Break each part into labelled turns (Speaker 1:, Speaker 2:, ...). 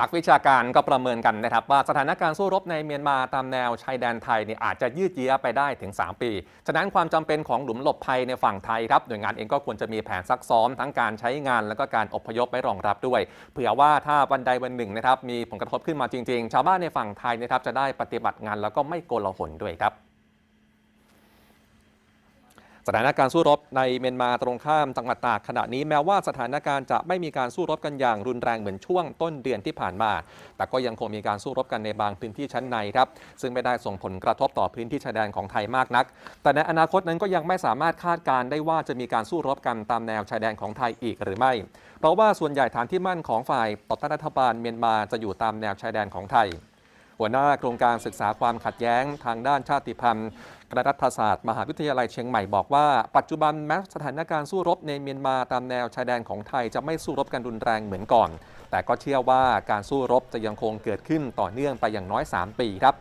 Speaker 1: นักวิชาการก็ประเมินกันนะครับว่าสถานการณ์สู้รบในเมียนมาตามแนวชายแดนไทยเนี่ยอาจจะยืดเยื้อไปได้ถึง 3 ปี ฉะนั้นความจำเป็นของหลุมหลบภัยในฝั่งไทยครับหน่วยงานเองก็ควรจะมีแผนซักซ้อมทั้งการใช้งานแล้วก็การอพยพไว้รองรับด้วย เผื่อว่าถ้าวันใดวันหนึ่งนะครับมีผลกระทบขึ้นมาจริง ๆ ชาวบ้านในฝั่งไทยนะครับจะได้ปฏิบัติงานแล้วก็ไม่โกลาหลด้วยครับ สถานการณ์สู้รบในเมียนมาตรงข้ามจังหวัดตากขณะนี้แม้ว่าสถานการณ์จะไม่มีการสู้รบกันอย่างรุนแรงเหมือนช่วงต้นเดือนที่ผ่านมา แต่ก็ยังคงมีการสู้รบกันในบางพื้นที่ชั้นในครับ ซึ่งไม่ได้ส่งผลกระทบต่อพื้นที่ชายแดนของไทยมากนัก แต่ในอนาคตนั้นก็ยังไม่สามารถคาดการได้ว่าจะมีการสู้รบกันตามแนวชายแดนของไทยอีกหรือไม่ เพราะว่าส่วนใหญ่ฐานที่มั่นของฝ่ายต่อต้านรัฐบาลเมียนมาจะอยู่ตามแนวชายแดนของไทยหัวหน้าโครงการศึกษาความขัดแย้งทางด้านชาติพันธุ์ คณะรัฐศาสตร์มหาวิทยาลัยเชียงใหม่บอกว่า ปัจจุบันแม้สถานการณ์สู้รบในเมียนมาตามแนวชายแดนของไทยจะไม่สู้รบกันรุนแรงเหมือนก่อน แต่ก็เชื่อว่าการสู้รบจะยังคงเกิดขึ้นต่อเนื่องไปอย่างน้อย 3 ปีครับ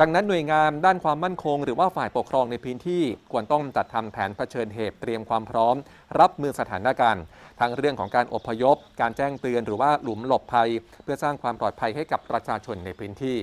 Speaker 1: ดังนั้นหน่วยงานด้านความมั่นคง หรือว่าฝ่ายปกครองในพื้นที่ควรต้องจัดทำแผนเผชิญเหตุเตรียมความพร้อม รับมือสถานการณ์ทั้งเรื่องของการอพยพ การแจ้งเตือน หรือว่าหลุมหลบภัย เพื่อสร้างความปลอดภัยให้กับประชาชนในพื้นที่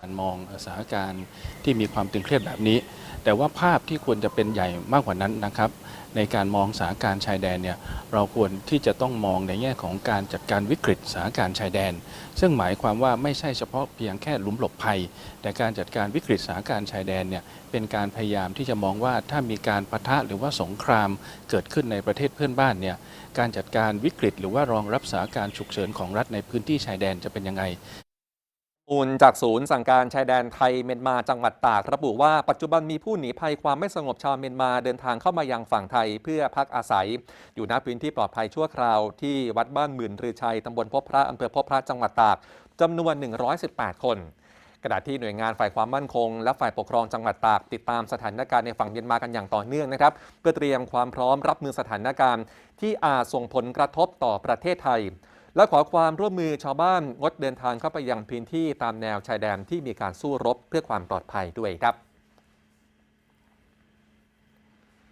Speaker 2: การมองสถานการณ์ที่มีความตึงเครียดแบบนี้ แต่ว่าภาพที่ควรจะเป็นใหญ่มากกว่านั้นนะครับ ในการมองสถานการณ์ชายแดนเนี่ยเราควรที่จะต้องมองในแง่ของการจัดการวิกฤตสถานการณ์ชายแดน ซึ่งหมายความว่าไม่ใช่เฉพาะเพียงแค่หลุมหลบภัย แต่การจัดการวิกฤตสถานการณ์ชายแดนเนี่ยเป็นการพยายามที่จะมองว่าถ้ามีการปะทะหรือว่าสงครามเกิดขึ้นในประเทศเพื่อนบ้านเนี่ยการจัดการวิกฤต หรือว่ารองรับสถานการณ์ฉุกเฉินของรัฐในพื้นที่ชายแดนจะเป็นยังไง
Speaker 1: อมูลจากศูนย์สั่งการชายแดนไทยเมียนมาจังหวัดตาก ระบุว่าปัจจุบันมีผู้หนีภัยความไม่สงบชาวเมียนมาเดินทางเข้ามายังฝั่งไทยเพื่อพักอาศัย อยู่ณพื้นที่ปลอดภัยชั่วคราวที่วัดบ้านหมื่นรือชัยตำบลพบพระอำเภอพบพระจังหวัดตากจำนวน 118 คนขณะที่หน่วยงานฝ่ายความมั่นคง และฝ่ายปกครองจังหวัดตากติดตามสถานการณ์ในฝั่งเมียนมากันอย่างต่อเนื่องนะครับ เพื่อเตรียมความพร้อมรับมือสถานการณ์ที่อาจส่งผลกระทบต่อประเทศไทย และขอความร่วมมือชาวบ้านงดเดินทางเข้าไปยังพื้นที่ตามแนวชายแดนที่มีการสู้รบเพื่อความปลอดภัยด้วยครับ